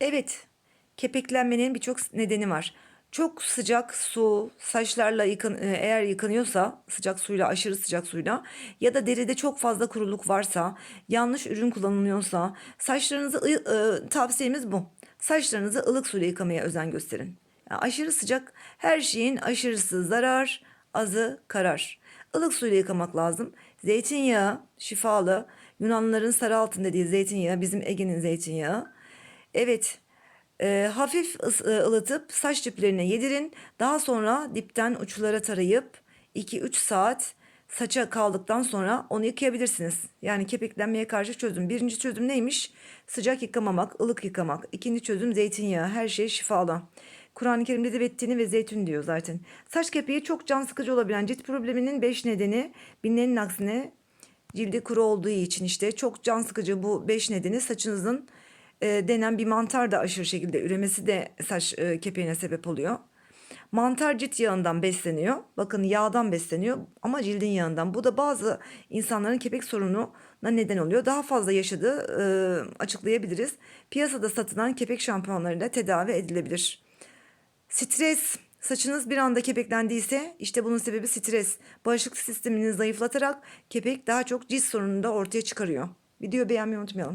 Evet, kepeklenmenin birçok nedeni var. Çok sıcak su, saçlarla yıkan, e, eğer yıkanıyorsa sıcak suyla, aşırı sıcak suyla ya da deride çok fazla kuruluk varsa, yanlış ürün kullanılıyorsa, saçlarınızı ı- e, tavsiyemiz bu. Saçlarınızı ılık suyla yıkamaya özen gösterin. Yani aşırı sıcak, her şeyin aşırısı zarar, azı karar. Ilık suyla yıkamak lazım. Zeytinyağı şifalı. Yunanlıların sarı altın dediği zeytinyağı, bizim Ege'nin zeytinyağı. Evet, e, hafif e, ılıtıp saç diplerine yedirin. Daha sonra dipten uçlara tarayıp 2-3 saat saça kaldıktan sonra onu yıkayabilirsiniz. Yani kepeklenmeye karşı çözüm. Birinci çözüm neymiş? Sıcak yıkamamak, ılık yıkamak. İkinci çözüm zeytinyağı. Her şey şifalı. Kur'an-ı Kerim'de de vettini ve zeytun diyor zaten. Saç kepeği çok can sıkıcı olabilen cilt probleminin 5 nedeni bilinenin aksine cildi kuru olduğu için işte çok can sıkıcı bu 5 nedeni saçınızın e, denen bir mantar da aşırı şekilde üremesi de saç e, kepeğine sebep oluyor. Mantar cilt yağından besleniyor. Bakın yağdan besleniyor ama cildin yağından. Bu da bazı insanların kepek sorununa neden oluyor. Daha fazla yaşadığı e, açıklayabiliriz. Piyasada satılan kepek şampuanlarıyla tedavi edilebilir. Stres. Saçınız bir anda kepeklendiyse işte bunun sebebi stres. Bağışıklık sistemini zayıflatarak kepek daha çok cilt sorununu da ortaya çıkarıyor. Videoyu beğenmeyi unutmayalım.